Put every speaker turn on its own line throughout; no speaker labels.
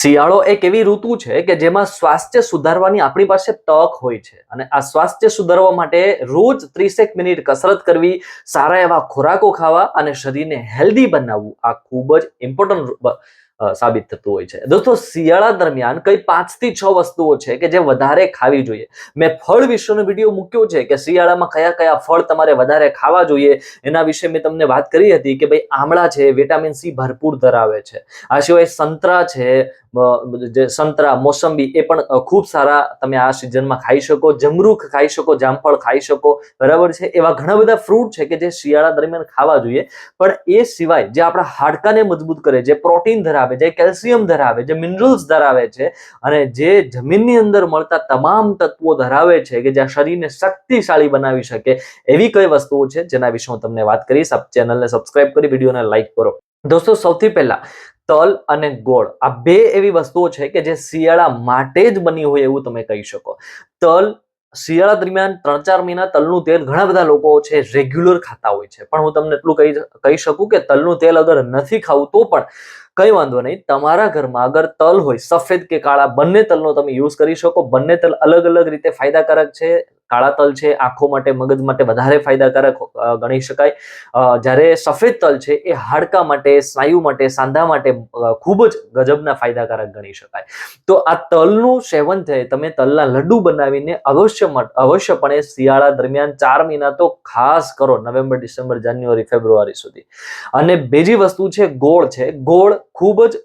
શિયાળો એક એવી ઋતુ છે કે જેમાં સ્વાસ્થ્ય સુધારવાની આપણી પાસે તક હોય છે. અને આ સ્વાસ્થ્ય સુધારવા માટે રોજ ત્રીસેક મિનિટ કસરત કરવી, સારા એવા ખોરાકો ખાવા અને શરીરને હેલ્ધી બનાવવું આ ખૂબ જ ઇમ્પોર્ટન્ટ સાબિત થતું હોય છે. દોસ્તો, શિયાળા દરમિયાન કઈ પાંચથી છ વસ્તુઓ છે કે જે વધારે ખાવી જોઈએ. મેં ફળ વિશેનો વીડિયો મૂક્યો છે કે શિયાળામાં કયા કયા ફળ તમારે વધારે ખાવા જોઈએ. એના વિશે મેં તમને વાત કરી હતી કે ભાઈ આમળા છે, વિટામિન સી ભરપૂર ધરાવે છે. આ સિવાય સંતરા છે જે સંતરા, મોસંબી એ પણ ખૂબ સારા તમે આ સિઝનમાં ખાઈ શકો. જમરૂખ ખાઈ શકો, જામફળ ખાઈ શકો, બરાબર છે? એવા ઘણા બધા ફ્રૂટ છે કે જે શિયાળા દરમિયાન ખાવા જોઈએ. પણ એ સિવાય જે આપણા હાડકાને મજબૂત કરે, જે પ્રોટીન ધરાવે, જે કેલ્શિયમ ધરાવે, જે મિનરલ્સ ધરાવે છે અને જે જમીનની અંદર મળતા તમામ તત્વો ધરાવે છે કે જ્યાં શરીરને શક્તિશાળી બનાવી શકે, એવી કઈ વસ્તુઓ છે? જેના વિશે હું તમને વાત કરીશ. ચેનલને સબસ્ક્રાઇબ કરી, વિડીયોને લાઈક કરો. દોસ્તો, સૌથી પહેલા તલ અને ગોળ. આ બે એવી વસ્તુઓ છે કે જે શિયાળા માટે જ બની હોય એવું તમે કહી શકો. તલ શિયાળા દરમિયાન ત્રણ ચાર મહિના તલનું તેલ ઘણા બધા લોકો છે રેગ્યુલર ખાતા હોય છે. પણ હું તમને એટલું કહી કહી શકું કે તલનું તેલ અગર નથી ખાવું તો પણ કઈ વાંધો નહીં. તમારા ઘરમાં અગર તલ હોય, સફેદ કે કાળા, બંને તલનો તમે યુઝ કરી શકો. બંને તલ અલગ અલગ રીતે ફાયદાકારક છે કાળા તલ છે, આંખો માટે, મગજ માટે વધારે ફાયદાકારક ગણી શકાય. જ્યારે સફેદ તલ છે, એ હાડકા માટે, સ્નાયુ માટે, સાંધા માટે ખૂબ જ ગજબના ફાયદાકારક ગણી શકાય. તો આ તલનું સેવન થાય, તમે તલના લડ્ડુ બનાવીને અવશ્ય અવશ્યપણે શિયાળા દરમિયાન ચાર મહિના તો ખાસ કરો, નવેમ્બર, ડિસેમ્બર, જાન્યુઆરી, ફેબ્રુઆરી સુધી. અને બીજી વસ્તુ છે, ગોળ છે. ગોળ ખૂબ જ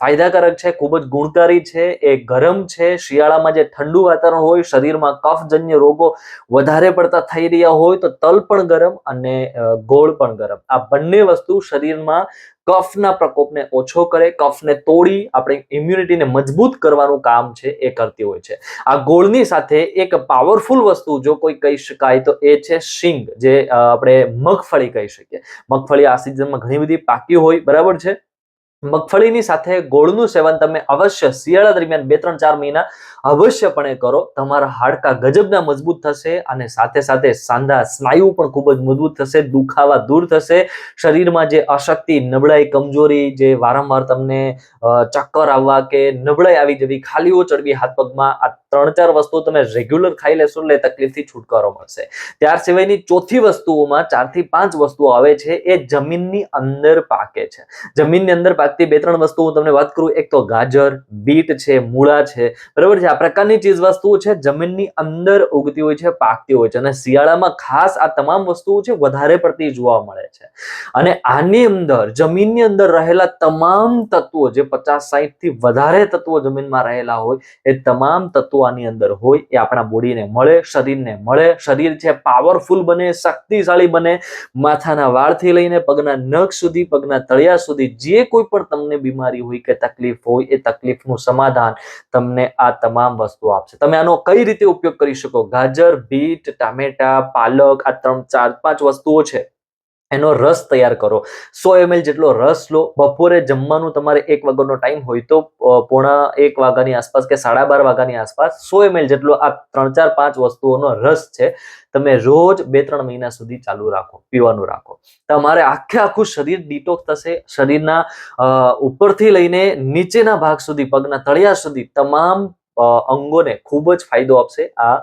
ફાયદાકારક છે, ખૂબ જ ગુણકારી છે, એ ગરમ છે, શિયાળામાં જે ઠંડુ વાતાવરણ હોય, શરીરમાં કફજન્ય રોગો વધારે પડતા થઈ રહ્યા હોય તો તલ પણ ગરમ અને ગોળ પણ ગરમ. આ બંને વસ્તુ શરીરમાં કફના પ્રકોપને ઓછો કરે, કફને તોડી આપણી ઇમ્યુનિટીને મજબૂત કરવાનું કામ છે, એ કરતી હોય છે. આ ગોળની સાથે એક પાવરફુલ વસ્તુ જો કોઈ કહી શકાય તો એ છે શિંગ, જે આપણે મગફળી કહી શકીએ. મગફળી આ સિઝનમાં ઘણી બધી પાકી હોય, બરાબર છે? મગફળીની સાથે ગોળનું સેવન તમે અવશ્ય શિયાળા દરમિયાન બે ત્રણ ચાર મહિના અવશ્યપણે કરો. તમારા હાડકા ગજબના મજબૂત થશે અને સાથે સાથે સાંધા સ્નાયુ પણ ખૂબ જ મજબૂત થશે, દુખાવા દૂર થશે. શરીરમાં જે અશક્તિ, નબળાઈ, કમજોરી જે વારંવાર તમને ચક્કર આવવા કે નબળાઈ આવી જવી ખાલીઓ ચડવી હાથ પગમાં, આ ત્રણ ચાર વસ્તુ તમે રેગ્યુલર ખાઈ લેશો એટલે તકલીફથી છુટકારો મળશે. ત્યાર સિવાયની ચોથી વસ્તુઓમાં ચારથી પાંચ વસ્તુઓ આવે છે, એ જમીનની અંદર પાકે છે. જમીનની અંદર પાકતી બે ત્રણ વસ્તુ હું તમને વાત કરું, એક તો ગાજર, બીટ છે, મૂળા છે, બરાબર છે? આ પ્રકારની ચીજ વસ્તુઓ છે, જમીનની અંદર ઉગતી હોય છે, પાકતી હોય છે અને શિયાળામાં ખાસ આ તમામ વસ્તુઓ છે, વધારે પડતી જોવા મળે છે. અને આની અંદર, જમીનની અંદર રહેલા તમામ તત્વો, જે પચાસ સાહીઠથી વધારે તત્વો જમીનમાં રહેલા હોય, એ તમામ તત્વો આની અંદર હોય, એ આપણા બોડીને મળે, શરીરને મળે. શરીર છે પાવરફુલ બને, શક્તિશાળી બને. માથાના વાળથી લઈને પગના નખ સુધી, પગના તળિયા સુધી, જે કોઈ પણ તમને બીમારી હોય કે તકલીફ હોય એ તકલીફનું સમાધાન તમને આ તમામ વસ્તુઓ આપશે. તમે આનો કઈ રીતે ઉપયોગ કરી શકો? ગાજર, બીટ, ટામેટા, પાલક આ ત્રણ, ચાર, પાંચ વસ્તુઓ છે. એનો રસ તૈયાર કરો. સો એમએલ જેટલો રસ લો, બપોરે જમવાનું તમારે એક વાગ્યાનો ટાઈમ હોય તો પોણા એક વાગ્યાની આસપાસ કે સાડા બાર વાગ્યાની આસપાસ સો એમએલ જેટલો આ ત્રણ ચાર પાંચ વસ્તુઓનો રસ છે, તમે રોજ બે ત્રણ મહિના સુધી ચાલુ રાખો, પીવાનું રાખો. તમારે આખે આખું શરીર ડિટોક્સ થશે, શરીરના ઉપરથી લઈને નીચેના ભાગ સુધી, પગના તળિયા સુધી તમામ અંગોને ખૂબ જ ફાયદો આપશે આ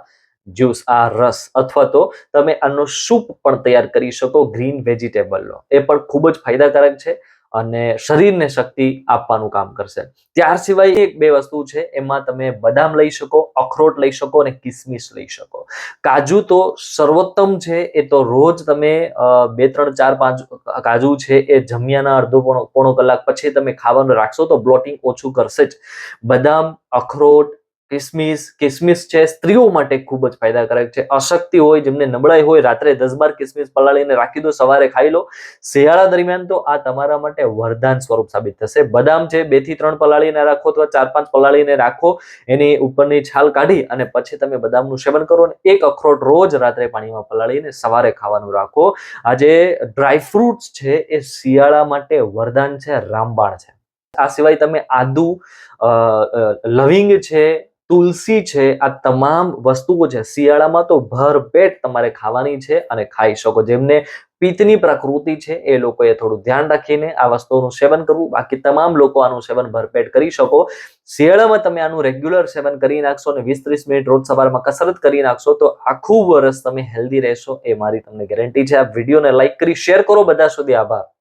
જ્યુસ, આ રસ અથવા તો તમે આનો સૂપ પણ તૈયાર કરી શકો ગ્રીન વેજીટેબલનો. એ પણ ખૂબ જ ફાયદાકારક છે અને શરીરને શક્તિ આપવાનું કામ કરશે. ત્યાર સિવાય એક બે વસ્તુ છે, એમાં તમે બદામ લઈ શકો, અખરોટ લઈ શકો અને કિસમિસ લઈ શકો. કાજુ તો સર્વોત્તમ છે, એ તો રોજ તમે બે, ત્રણ, ચાર, પાંચ કાજુ છે એ જમ્યાના અડધો પોણો પોણો કલાક પછી તમે ખાવાનું રાખશો તો બ્લોટિંગ ઓછું કરશે જ. બદામ, અખરોટ કિસમિસ કિસમિસ છે, સ્ત્રીઓ માટે ખૂબ જ ફાયદાકારક છે. અશક્તિ હોય, જેમને નબળાઈ હોય, રાત્રે દસ બાર કિસમિસ પલાળીને રાખી દો, સવારે ખાઈ લો. શિયાળા દરમિયાન તો આ તમારા માટે વરદાન સ્વરૂપ સાબિત થશે. બદામ છે, બેથી ત્રણ પલાળીને રાખો અથવા ચાર પાંચ પલાળીને રાખો, એની ઉપરની છાલ કાઢી અને પછી તમે બદામનું સેવન કરો અને એક અખરોટ રોજ રાત્રે પાણીમાં પલાળીને સવારે ખાવાનું રાખો. આ જે ડ્રાય ફ્રૂટ્સ છે, એ શિયાળા માટે વરદાન છે, રામબાણ છે. આ સિવાય તમે આદુ લવિંગ છે તુલસી છે, આ તમામ વસ્તુઓ છે, શિયાળામાં તો ભરપેટ તમારે ખાવાની છે અને ખાઈ શકો. જેમને પિત્તની પ્રકૃતિ છે, એ લોકોએ થોડું ધ્યાન રાખીને આ વસ્તુઓનું સેવન કરવું. બાકી તમામ લોકો આનું સેવન ભરપેટ કરી શકો. શિયાળામાં તમે આનું રેગ્યુલર સેવન કરી નાખશો અને વીસ ત્રીસ મિનિટ રોજ સવારમાં કસરત કરી નાખશો, તો આખું વર્ષ તમે હેલ્ધી રહેશો, એ મારી તમને ગેરંટી છે. આ વિડીયોને લાઈક કરી શેર કરો. બધા સુધી આભાર.